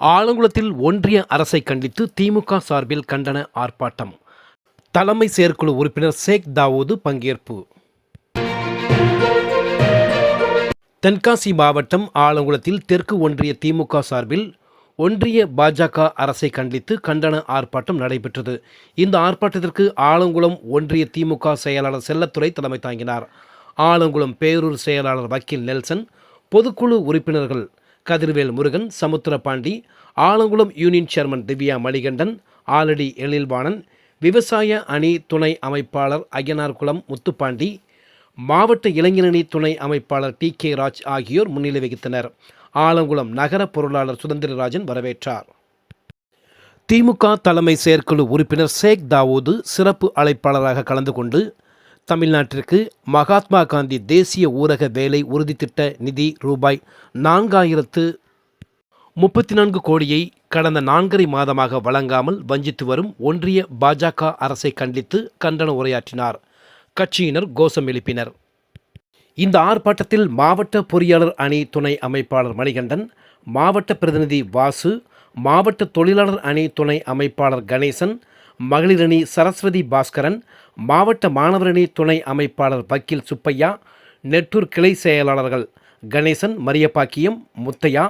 ஆலங்குளத்தில் ஒன்றிய அரசை கண்டித்து திமுக சார்பில் கண்டன ஆர்ப்பாட்டம். தலைமை செயற்குழு உறுப்பினர் ஷேக் தாவூது பங்கேற்பு. தென்காசி மாவட்டம் ஆலங்குளத்தில் தெற்கு ஒன்றிய திமுக சார்பில் ஒன்றிய பாஜக அரசை கண்டித்து கண்டன ஆர்ப்பாட்டம் நடைபெற்றது. இந்த ஆர்ப்பாட்டத்திற்கு ஆலங்குளம் ஒன்றிய திமுக செயலாளர் செல்லத்துறை தலைமை தாங்கினார். ஆலங்குளம் பேரூர் செயலாளர் வக்கீல் நெல்சன் பொதுக்குழு உறுப்பினர்கள் கதிர்வேல் முருகன் சமுத்திரபாண்டி ஆலங்குளம் யூனியன் சேர்மன் திவ்யா மணிகண்டன் ஆலடி எழில்வாணன் விவசாய அணி துணை அமைப்பாளர் அய்யனார்குளம் முத்துப்பாண்டி மாவட்ட இளைஞரணி துணை அமைப்பாளர் டி கே ராஜ் ஆகியோர் முன்னிலை வகித்தனர். ஆலங்குளம் நகர பொருளாளர் சுதந்திரராஜன் வரவேற்றார். திமுக தலைமை செயற்குழு உறுப்பினர் ஷேக் தாவூது சிறப்பு அழைப்பாளராக கலந்து கொண்டு தமிழ்நாட்டிற்கு மகாத்மா காந்தி தேசிய ஊரக வேலை உறுதித்திட்ட நிதி ரூபாய் நான்காயிரத்து முப்பத்தி நான்கு கோடியை கடந்த நான்கரை மாதமாக வழங்காமல் வஞ்சித்து வரும் ஒன்றிய பாஜக அரசை கண்டித்து கண்டன உரையாற்றினார். கட்சியினர் கோஷம் எழுப்பினர். இந்த ஆர்ப்பாட்டத்தில் மாவட்ட பொறியாளர் அணி துணை அமைப்பாளர் மணிகண்டன் மாவட்ட பிரதிநிதி வாசு மாவட்ட தொழிலாளர் அணி துணை அமைப்பாளர் கணேசன் மகளிரணி சரஸ்வதி பாஸ்கரன் மாவட்ட மாணவரணி துணை அமைப்பாளர் வக்கீல் சுப்பையா நெட்டூர் கிளை செயலாளர்கள் கணேசன் மரியப்பாக்கியம் முத்தையா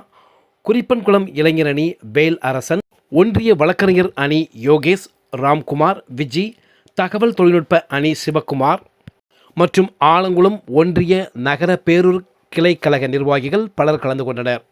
குறிப்பன்குளம் இளைஞரணி வேல் அரசன் ஒன்றிய வழக்கறிஞர் அணி யோகேஷ் ராம்குமார் விஜி தகவல் தொழில்நுட்ப அணி சிவக்குமார் மற்றும் ஆலங்குளம் ஒன்றிய நகர பேரூர் கிளை கழக நிர்வாகிகள் பலர் கலந்து கொண்டனர்.